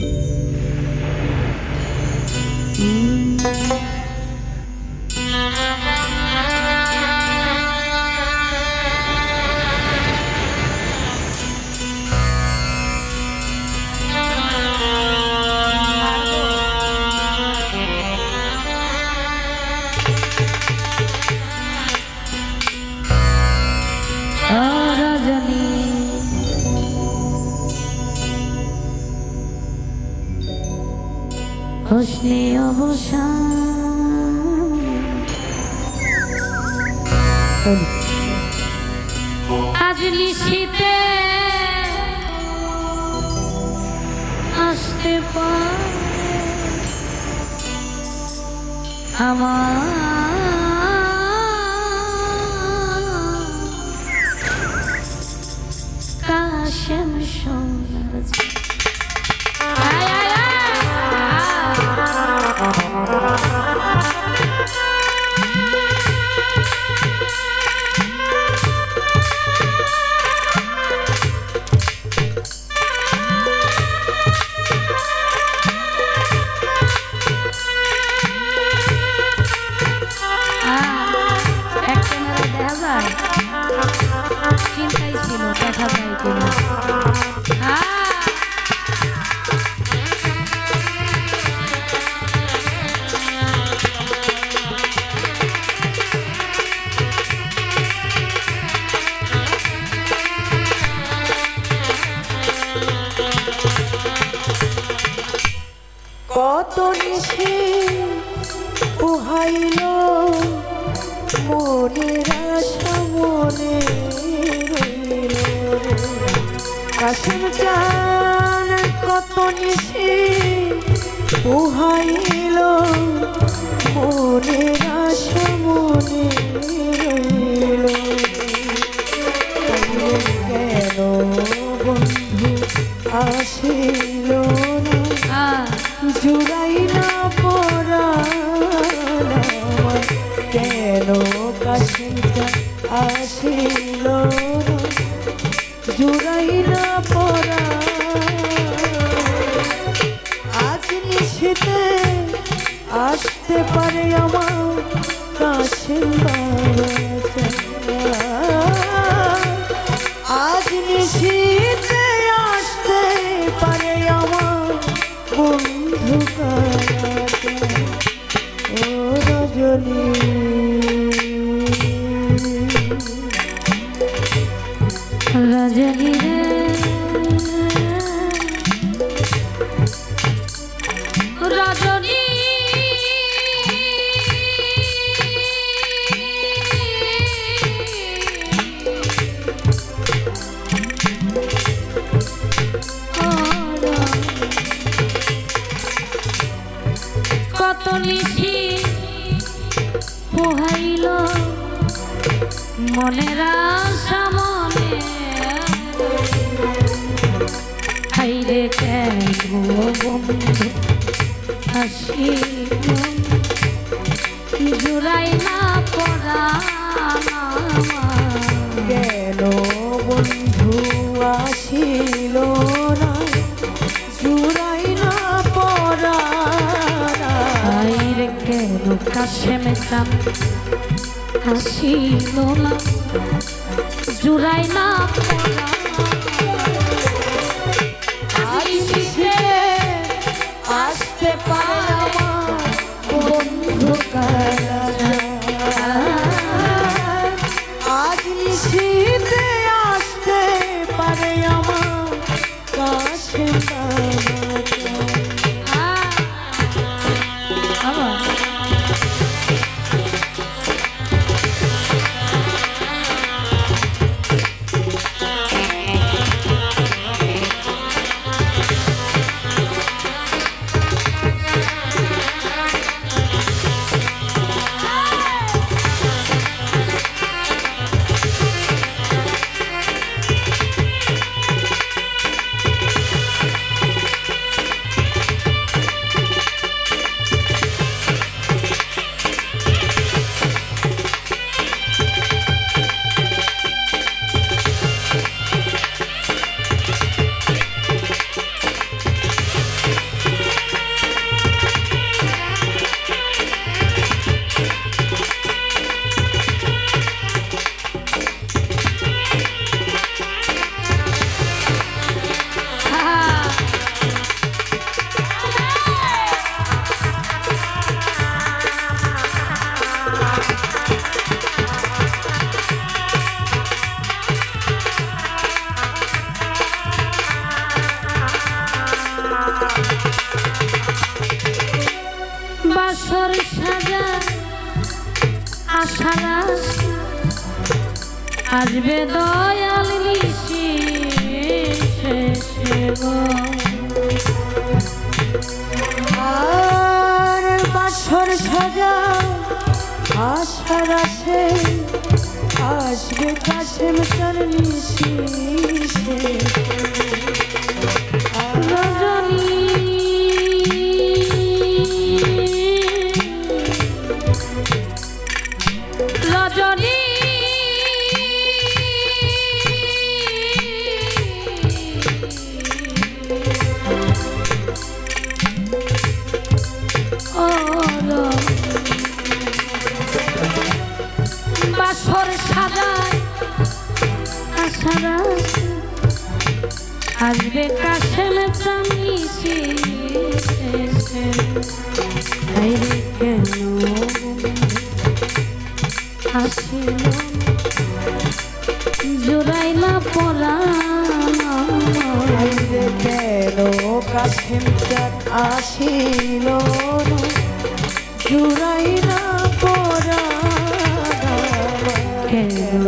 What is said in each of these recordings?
Mm. Hosne অবসান। আজ নিশীতে আসতে পারে আমার। কাশেম সোনার দেখা যায় কিনা কত নিশি পোহাইল মনের আশা মনে কাশেম চান কত নিশি উহাইল মনে আশা মনে। Bonnie. হাসি জুড়াই না পড়া কেন বন্ধু আসিল না? জুড়াই না পরাণ কেন কাছে মেতাম হাসিল না? জুড়াই না পড়া পারে বাসর সাজা আশারা আসবে দয়াল নিশি আর বাসর সাজা আশার আছে আসবে কাশেম তার নিশিসে আসিল জোড়াইলা পরা কেন কাশেম আসিল না, জুড়াই পরা কেন?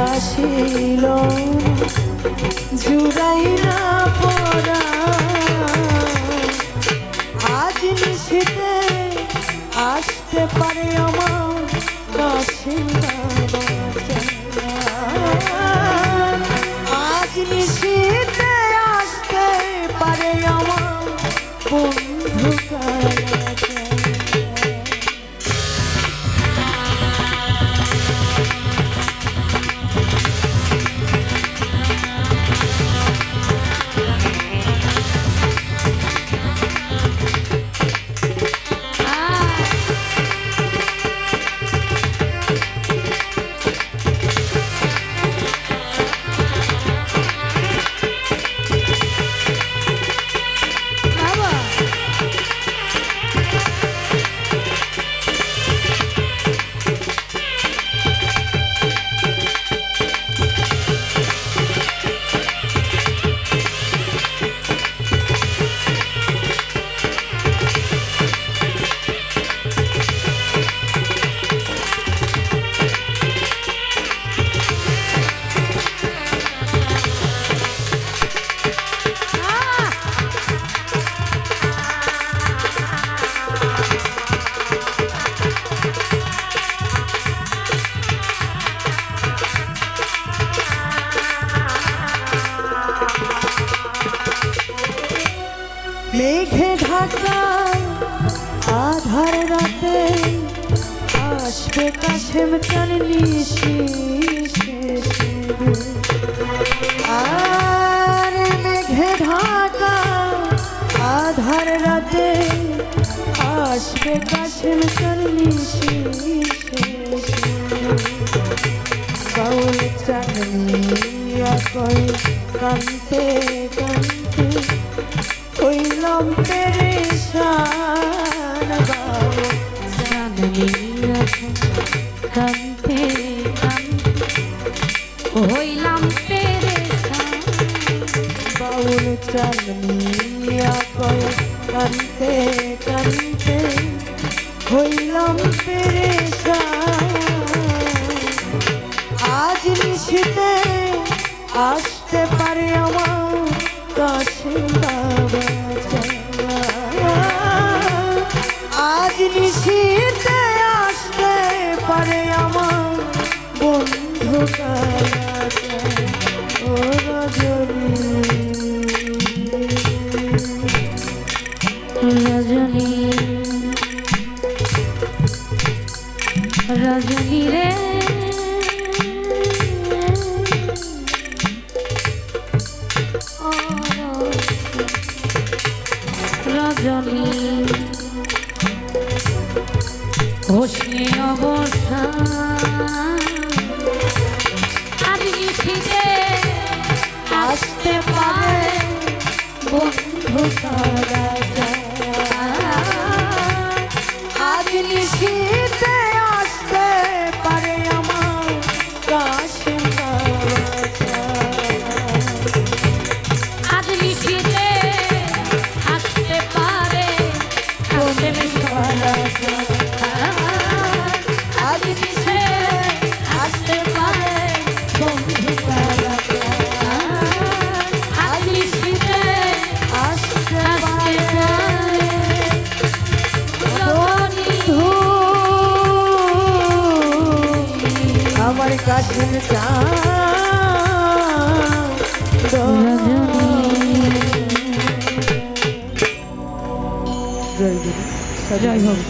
আসিল জুড়াই না পড়া আজ নিশিতে আসতে পারে আমার কাশেম নিশি আর মেঘে ঢাকা, আধার রাতে আসবে কাশেম চান নিশি বাউল চাঁদনিয়া কই কান্তে কান্তে হইলাম পেরেশান আসতে পারে আমার কাছে। গুরু। জয় হোক।